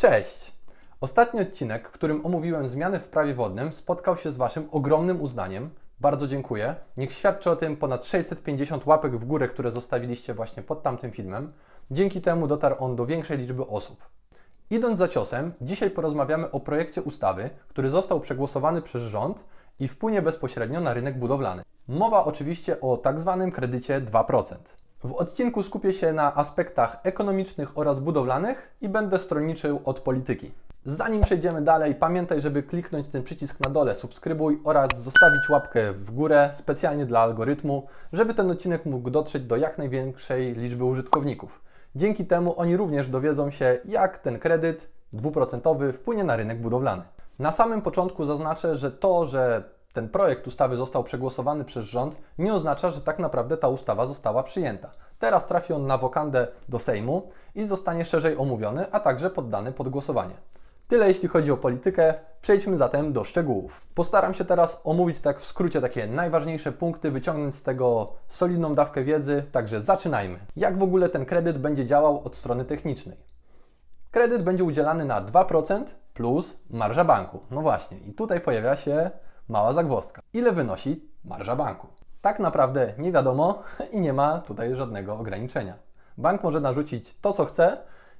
Cześć! Ostatni odcinek, w którym omówiłem zmiany w prawie wodnym, spotkał się z Waszym ogromnym uznaniem. Bardzo dziękuję. Niech świadczy o tym ponad 650 łapek w górę, które zostawiliście właśnie pod tamtym filmem. Dzięki temu dotarł on do większej liczby osób. Idąc za ciosem, dzisiaj porozmawiamy o projekcie ustawy, który został przegłosowany przez rząd i wpłynie bezpośrednio na rynek budowlany. Mowa oczywiście o tak zwanym kredycie 2%. W odcinku skupię się na aspektach ekonomicznych oraz budowlanych i będę stronniczył od polityki. Zanim przejdziemy dalej, pamiętaj, żeby kliknąć ten przycisk na dole subskrybuj oraz zostawić łapkę w górę specjalnie dla algorytmu, żeby ten odcinek mógł dotrzeć do jak największej liczby użytkowników. Dzięki temu oni również dowiedzą się, jak ten kredyt dwuprocentowy wpłynie na rynek budowlany. Na samym początku zaznaczę, że to, że ten projekt ustawy został przegłosowany przez rząd, nie oznacza, że tak naprawdę ta ustawa została przyjęta. Teraz trafi on na wokandę do Sejmu i zostanie szerzej omówiony, a także poddany pod głosowanie. Tyle jeśli chodzi o politykę, przejdźmy zatem do szczegółów. Postaram się teraz omówić tak w skrócie takie najważniejsze punkty, wyciągnąć z tego solidną dawkę wiedzy, także zaczynajmy. Jak w ogóle ten kredyt będzie działał od strony technicznej? Kredyt będzie udzielany na 2% plus marża banku. No właśnie, i tutaj pojawia się mała zagwozdka. Ile wynosi marża banku? Tak naprawdę nie wiadomo i nie ma tutaj żadnego ograniczenia. Bank może narzucić to, co chce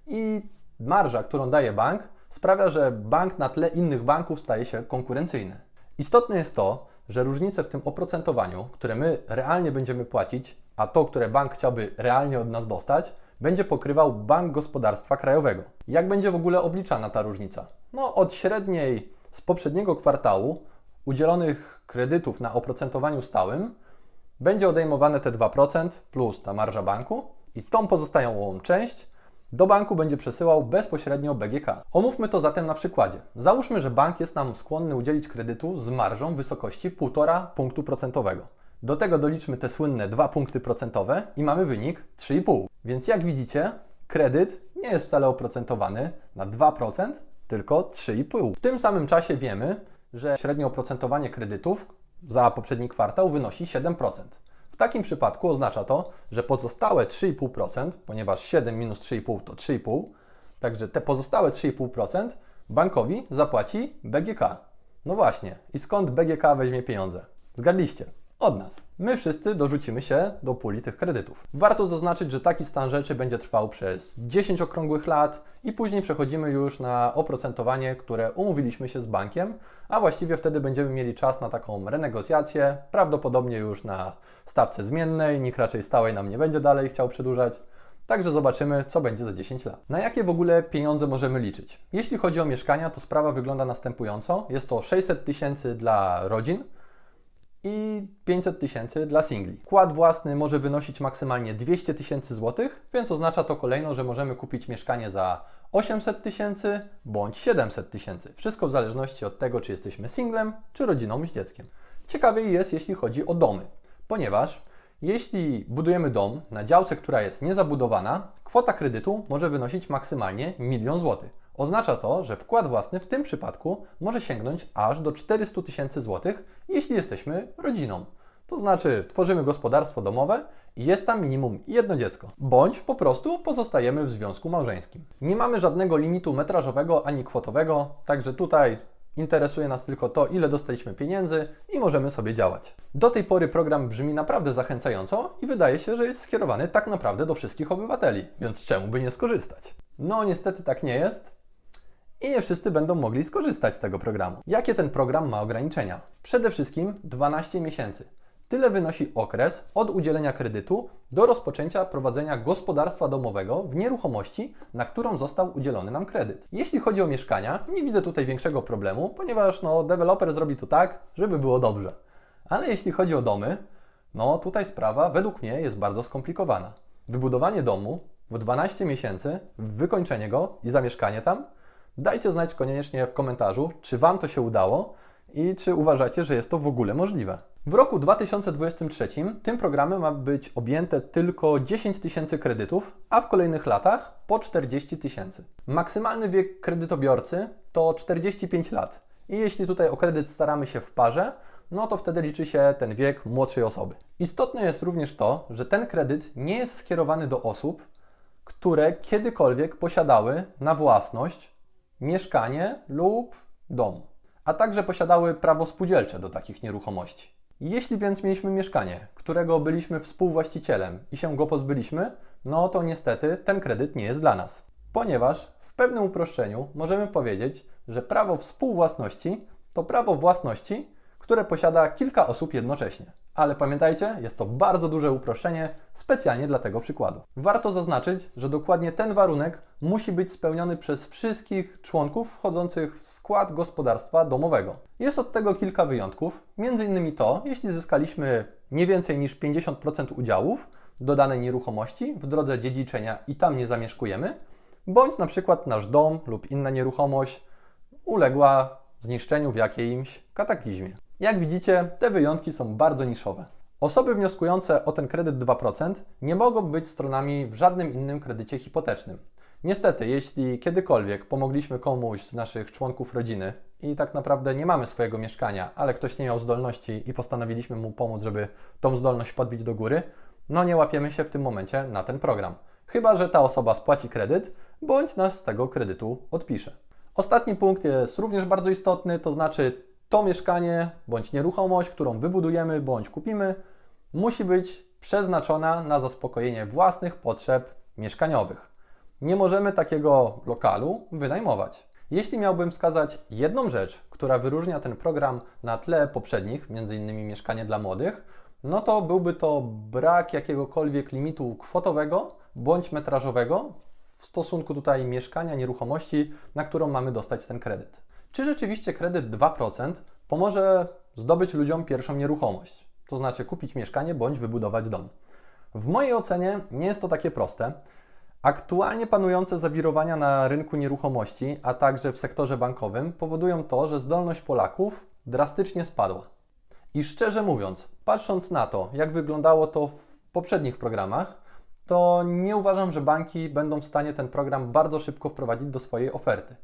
i marża, którą daje bank, sprawia, że bank na tle innych banków staje się konkurencyjny. Istotne jest to, że różnice w tym oprocentowaniu, które my realnie będziemy płacić, a to, które bank chciałby realnie od nas dostać, będzie pokrywał Bank Gospodarstwa Krajowego. Jak będzie w ogóle obliczana ta różnica? No, od średniej z poprzedniego kwartału udzielonych kredytów na oprocentowaniu stałym będzie odejmowane te 2% plus ta marża banku i tą pozostałą część do banku będzie przesyłał bezpośrednio BGK. Omówmy to zatem na przykładzie. Załóżmy, że bank jest nam skłonny udzielić kredytu z marżą w wysokości 1,5 punktu procentowego. Do tego doliczmy te słynne 2 punkty procentowe i mamy wynik 3,5. Więc jak widzicie, kredyt nie jest wcale oprocentowany na 2%, tylko 3,5. W tym samym czasie wiemy, że średnie oprocentowanie kredytów za poprzedni kwartał wynosi 7%. W takim przypadku oznacza to, że pozostałe 3,5%, ponieważ 7 minus 3,5 to 3,5, także te pozostałe 3,5% bankowi zapłaci BGK. No właśnie, i skąd BGK weźmie pieniądze? Zgadliście. Od nas. My wszyscy dorzucimy się do puli tych kredytów. Warto zaznaczyć, że taki stan rzeczy będzie trwał przez 10 okrągłych lat i później przechodzimy już na oprocentowanie, które umówiliśmy się z bankiem, a właściwie wtedy będziemy mieli czas na taką renegocjację, prawdopodobnie już na stawce zmiennej, nikt raczej stałej nam nie będzie dalej chciał przedłużać. Także zobaczymy, co będzie za 10 lat. Na jakie w ogóle pieniądze możemy liczyć? Jeśli chodzi o mieszkania, to sprawa wygląda następująco. Jest to 600 tysięcy dla rodzin, i 500 tysięcy dla singli. Wkład własny może wynosić maksymalnie 200 tysięcy złotych, więc oznacza to kolejno, że możemy kupić mieszkanie za 800 tysięcy bądź 700 tysięcy. Wszystko w zależności od tego, czy jesteśmy singlem, czy rodziną z dzieckiem. Ciekawiej jest, jeśli chodzi o domy, ponieważ jeśli budujemy dom na działce, która jest niezabudowana, kwota kredytu może wynosić maksymalnie milion złotych. Oznacza to, że wkład własny w tym przypadku może sięgnąć aż do 400 tysięcy złotych, jeśli jesteśmy rodziną. To znaczy, tworzymy gospodarstwo domowe i jest tam minimum jedno dziecko, bądź po prostu pozostajemy w związku małżeńskim. Nie mamy żadnego limitu metrażowego ani kwotowego, także tutaj interesuje nas tylko to, ile dostaliśmy pieniędzy i możemy sobie działać. Do tej pory program brzmi naprawdę zachęcająco i wydaje się, że jest skierowany tak naprawdę do wszystkich obywateli, więc czemu by nie skorzystać? No, niestety tak nie jest i nie wszyscy będą mogli skorzystać z tego programu. Jakie ten program ma ograniczenia? Przede wszystkim 12 miesięcy. Tyle wynosi okres od udzielenia kredytu do rozpoczęcia prowadzenia gospodarstwa domowego w nieruchomości, na którą został udzielony nam kredyt. Jeśli chodzi o mieszkania, nie widzę tutaj większego problemu, ponieważ no, deweloper zrobi to tak, żeby było dobrze. Ale jeśli chodzi o domy, no tutaj sprawa według mnie jest bardzo skomplikowana. Wybudowanie domu w 12 miesięcy, wykończenie go i zamieszkanie tam Dajcie znać koniecznie w komentarzu, czy Wam to się udało i czy uważacie, że jest to w ogóle możliwe. W roku 2023 tym programem ma być objęte tylko 10 tysięcy kredytów, a w kolejnych latach po 40 tysięcy. Maksymalny wiek kredytobiorcy to 45 lat. I jeśli tutaj o kredyt staramy się w parze, no to wtedy liczy się ten wiek młodszej osoby. Istotne jest również to, że ten kredyt nie jest skierowany do osób, które kiedykolwiek posiadały na własność mieszkanie lub dom, a także posiadały prawo spółdzielcze do takich nieruchomości. Jeśli więc mieliśmy mieszkanie, którego byliśmy współwłaścicielem i się go pozbyliśmy, no to niestety ten kredyt nie jest dla nas. Ponieważ w pewnym uproszczeniu możemy powiedzieć, że prawo współwłasności to prawo własności, które posiada kilka osób jednocześnie. Ale pamiętajcie, jest to bardzo duże uproszczenie specjalnie dla tego przykładu. Warto zaznaczyć, że dokładnie ten warunek musi być spełniony przez wszystkich członków wchodzących w skład gospodarstwa domowego. Jest od tego kilka wyjątków, innymi to, jeśli zyskaliśmy nie więcej niż 50% udziałów do danej nieruchomości w drodze dziedziczenia i tam nie zamieszkujemy, bądź na przykład nasz dom lub inna nieruchomość uległa zniszczeniu w jakiejś kataklizmie. Jak widzicie, te wyjątki są bardzo niszowe. Osoby wnioskujące o ten kredyt 2% nie mogą być stronami w żadnym innym kredycie hipotecznym. Niestety, jeśli kiedykolwiek pomogliśmy komuś z naszych członków rodziny i tak naprawdę nie mamy swojego mieszkania, ale ktoś nie miał zdolności i postanowiliśmy mu pomóc, żeby tą zdolność podbić do góry, no nie łapiemy się w tym momencie na ten program. Chyba, że ta osoba spłaci kredyt, bądź nas z tego kredytu odpisze. Ostatni punkt jest również bardzo istotny, to znaczy to mieszkanie bądź nieruchomość, którą wybudujemy bądź kupimy, musi być przeznaczona na zaspokojenie własnych potrzeb mieszkaniowych. Nie możemy takiego lokalu wynajmować. Jeśli miałbym wskazać jedną rzecz, która wyróżnia ten program na tle poprzednich, m.in. mieszkanie dla młodych, no to byłby to brak jakiegokolwiek limitu kwotowego bądź metrażowego w stosunku tutaj mieszkania, nieruchomości, na którą mamy dostać ten kredyt. Czy rzeczywiście kredyt 2% pomoże zdobyć ludziom pierwszą nieruchomość? To znaczy kupić mieszkanie bądź wybudować dom. W mojej ocenie nie jest to takie proste. Aktualnie panujące zawirowania na rynku nieruchomości, a także w sektorze bankowym powodują to, że zdolność Polaków drastycznie spadła. I szczerze mówiąc, patrząc na to, jak wyglądało to w poprzednich programach, to nie uważam, że banki będą w stanie ten program bardzo szybko wprowadzić do swojej oferty.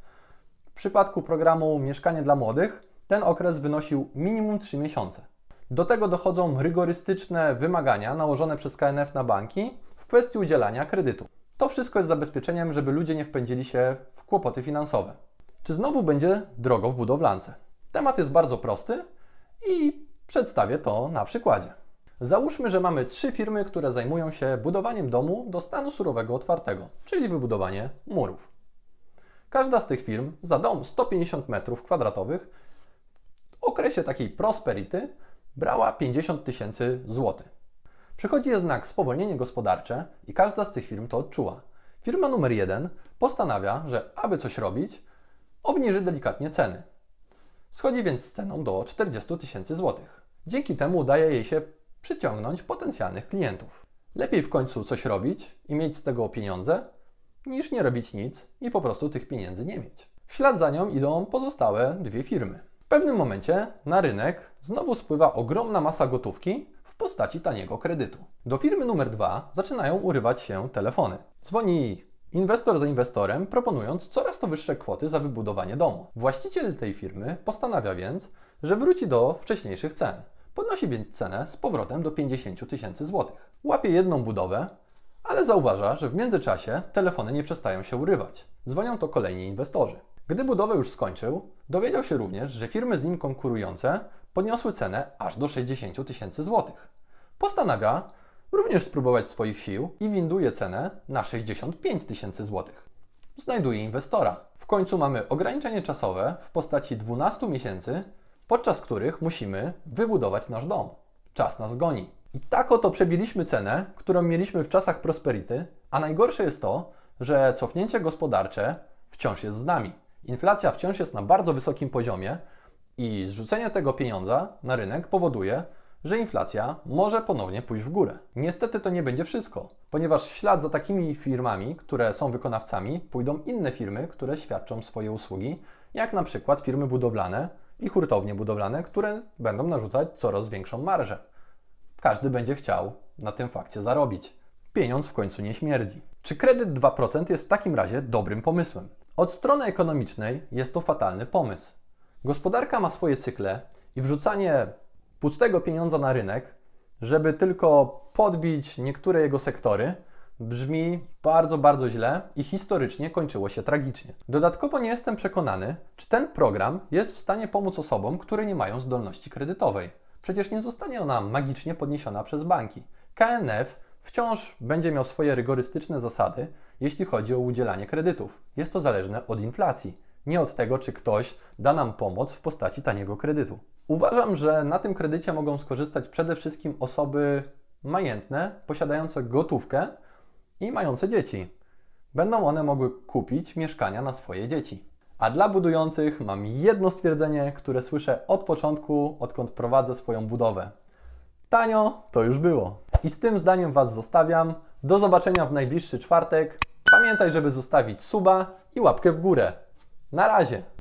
Przypadku programu Mieszkanie dla Młodych ten okres wynosił minimum 3 miesiące. Do tego dochodzą rygorystyczne wymagania nałożone przez KNF na banki w kwestii udzielania kredytu. To wszystko jest zabezpieczeniem, żeby ludzie nie wpędzili się w kłopoty finansowe. Czy znowu będzie drogo w budowlance? Temat jest bardzo prosty i przedstawię to na przykładzie. Załóżmy, że mamy trzy firmy, które zajmują się budowaniem domu do stanu surowego otwartego, czyli wybudowanie murów. Każda z tych firm za dom 150 m2 w okresie takiej prosperity brała 50 tysięcy złotych. Przychodzi jednak spowolnienie gospodarcze i każda z tych firm to odczuła. Firma numer jeden postanawia, że aby coś robić, obniży delikatnie ceny. Schodzi więc z ceną do 40 tysięcy złotych. Dzięki temu udaje jej się przyciągnąć potencjalnych klientów. Lepiej w końcu coś robić i mieć z tego pieniądze, niż nie robić nic i po prostu tych pieniędzy nie mieć. W ślad za nią idą pozostałe dwie firmy. W pewnym momencie na rynek znowu spływa ogromna masa gotówki w postaci taniego kredytu. Do firmy numer dwa zaczynają urywać się telefony. Dzwoni inwestor za inwestorem, proponując coraz to wyższe kwoty za wybudowanie domu. Właściciel tej firmy postanawia więc, że wróci do wcześniejszych cen. Podnosi więc cenę z powrotem do 50 tysięcy złotych. Łapie jedną budowę, ale zauważa, że w międzyczasie telefony nie przestają się urywać. Dzwonią to kolejni inwestorzy. Gdy budowę już skończył, dowiedział się również, że firmy z nim konkurujące podniosły cenę aż do 60 tysięcy złotych. Postanawia również spróbować swoich sił i winduje cenę na 65 tysięcy złotych. Znajduje inwestora. W końcu mamy ograniczenie czasowe w postaci 12 miesięcy, podczas których musimy wybudować nasz dom. Czas nas goni. I tak oto przebiliśmy cenę, którą mieliśmy w czasach prosperity, a najgorsze jest to, że cofnięcie gospodarcze wciąż jest z nami. Inflacja wciąż jest na bardzo wysokim poziomie i zrzucenie tego pieniądza na rynek powoduje, że inflacja może ponownie pójść w górę. Niestety to nie będzie wszystko, ponieważ w ślad za takimi firmami, które są wykonawcami, pójdą inne firmy, które świadczą swoje usługi, jak na przykład firmy budowlane i hurtownie budowlane, które będą narzucać coraz większą marżę. Każdy będzie chciał na tym fakcie zarobić. Pieniądz w końcu nie śmierdzi. Czy kredyt 2% jest w takim razie dobrym pomysłem? Od strony ekonomicznej jest to fatalny pomysł. Gospodarka ma swoje cykle i wrzucanie pustego pieniądza na rynek, żeby tylko podbić niektóre jego sektory, Brzmi bardzo, bardzo źle i historycznie kończyło się tragicznie. Dodatkowo nie jestem przekonany, czy ten program jest w stanie pomóc osobom, które nie mają zdolności kredytowej. Przecież nie zostanie ona magicznie podniesiona przez banki. KNF wciąż będzie miał swoje rygorystyczne zasady, jeśli chodzi o udzielanie kredytów. Jest to zależne od inflacji, nie od tego, czy ktoś da nam pomoc w postaci taniego kredytu. Uważam, że na tym kredycie mogą skorzystać przede wszystkim osoby majętne, posiadające gotówkę i mające dzieci. Będą one mogły kupić mieszkania na swoje dzieci. A dla budujących mam jedno stwierdzenie, które słyszę od początku, odkąd prowadzę swoją budowę. Tanio to już było. I z tym zdaniem Was zostawiam. Do zobaczenia w najbliższy czwartek. Pamiętaj, żeby zostawić suba i łapkę w górę. Na razie!